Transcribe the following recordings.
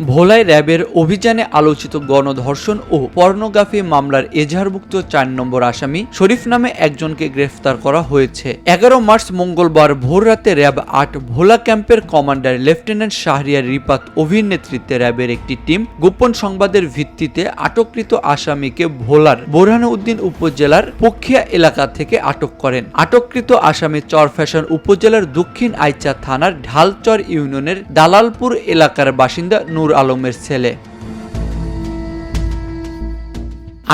ভোলায় র্যাবের অভিযানে আলোচিত গণধর্ষণ ও পর্নোগ্রাফি মামলার এজাহারভুক্ত চার নম্বর আসামি শরীফ নামে একজনকে গ্রেফতার করা হয়েছে। এগারো মার্চ মঙ্গলবার ভোররাতে র্যাব আট ভোলা ক্যাম্পের কমান্ডার লেফটেন্যান্ট শাহরিয়ার রিপাত অভির নেতৃত্বে র্যাবের একটি টিম গোপন সংবাদের ভিত্তিতে আটককৃত আসামিকে ভোলার বোরহানউদ্দিন উপজেলার পক্ষিয়া এলাকা থেকে আটক করেন। আটককৃত আসামি চর ফ্যাশন উপজেলার দক্ষিণ আইচা থানার ঢালচর ইউনিয়নের দালালপুর এলাকার বাসিন্দা নূর আলমের ছেলে।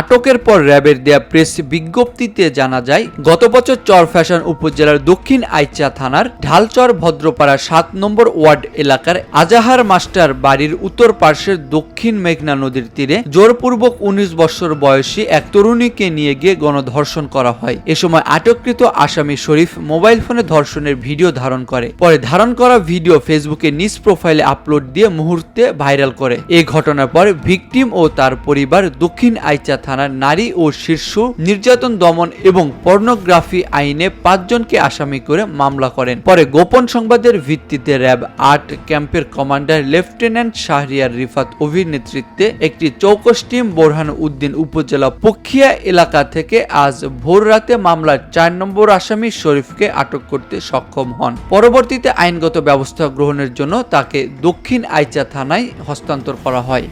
আটকের পর র্যাবের দেয়া প্রেস বিজ্ঞপ্তিতে জানা যায়, গত বছর চর ফ্যাশন উপজেলার দক্ষিণ আইচা থানার ঢালচর ভদ্রপাড়া সাত নম্বর ওয়ার্ড এলাকার আজাহার মাস্টার বাড়ির উত্তর পার্শ্বের দক্ষিণ মেঘনা নদীর তীরে জোরপূর্বক উনিশ বছর বয়সী এক তরুণীকে নিয়ে গিয়ে গণধর্ষণ করা হয়। এ সময় আটককৃত আসামি শরীফ মোবাইল ফোনে ধর্ষণের ভিডিও ধারণ করে। পরে ধারণ করা ভিডিও ফেসবুকে নিজ প্রোফাইলে আপলোড দিয়ে মুহূর্তে ভাইরাল করে। এই ঘটনার পর ভিকটিম ও তার পরিবার দক্ষিণ আইচা থানার নারী ও শীর্ষ নির্যাতন, দমন এবং পর্নোগ্রাফি আইনে পাঁচজনকে আসামি করে মামলা করেন। পরে গোপন সংবাদের ভিত্তিতে র্যাব আট ক্যাম্পের কমান্ডার লেফটেন্যান্ট শাহরিয়ার রিফাত অভির নেতৃত্বে একটি চৌকস টিম বোরহান উদ্দিন উপজেলা পক্ষিয়া এলাকা থেকে আজ ভোর রাতে মামলার চার নম্বর আসামি শরীফকে আটক করতে সক্ষম হন। পরবর্তীতে আইনগত ব্যবস্থা গ্রহণের জন্য তাকে দক্ষিণ আইচা থানায় হস্তান্তর করা হয়।